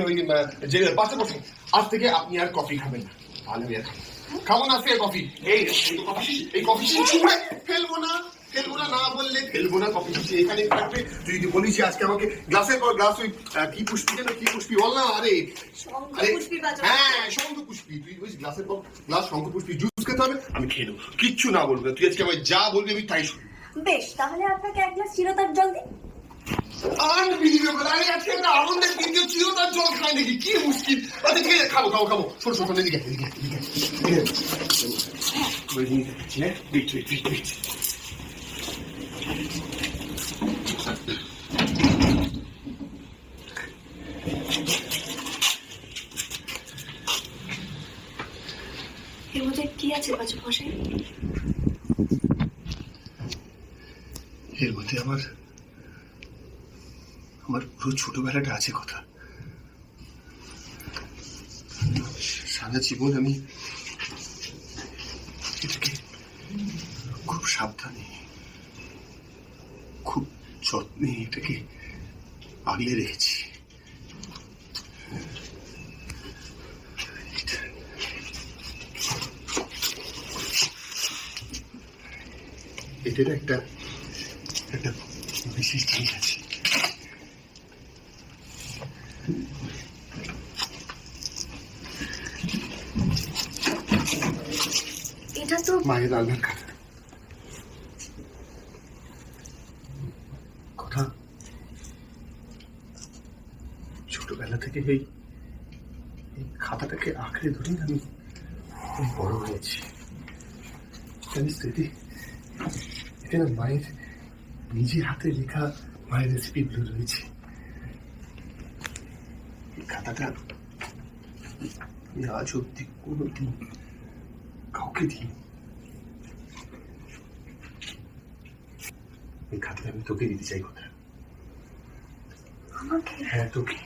আপনি ওই যে পাশে বসুন আজ থেকে আপনি আর কফি খাবেন না। তাহলে খাব না। আজকে কফি? এই কফি এই কফি ফেলব না ফেলব না না বললে ফেলব না কফি শিশি এখানে থাকবে তুই যদি বলিস আজকে আমাকে গ্লাসের পর গ্লাস ওই কি পুষ্পি যেন কি পুষ্পি? বল না আরে। আরে হ্যাঁ শঙ্খ পুষ্পি। তুই ওই গ্লাসের পর গ্লাস শঙ্খ পুষ্পি জুস খেতে হবে আমি খেয়ে নেব। কিচ্ছু না বলব। তুই আজকে আমায় যা বলবি আমি তাই শুনব। বেশ তাহলে আপনাকে এক গ্লাস চিরতার জল দিই। আরে আজকে একটা আনন্দের তার জল খায় নাকি কি মুশকিল আচ্ছা ঠিক আছে খাব খাব খাব। শোন শোন শোন এদিকে এদিকে এদিকে হ্যাঁ? কি আছে বাজু এর মধ্যে আমার আমার পুরো ছোটবেলাটা আছে কথা। সারা জীবন আমি এটাকে খুব সাবধানে, খুব যত্নে এটাকে আগলে রেখেছি। এটার একটা একটা বিশেষ জিনিস আছে। এটা তো মায়ের রান্নার খাতা কথা। ছোটবেলা থেকে এই খাতাটাকে আঁকড়ে ধরেই আমি বড় হয়েছি। জানিস এতে না মায়ের নিজের হাতে লেখা মায়ের রেসিপিগুলো রয়েছে। খাতাটা আজ অব্দি কোনোদিন কাউকে দিই এই খাতাটা আমি তোকে দিতে চাই কথা আমাকে? হ্যাঁ তোকে।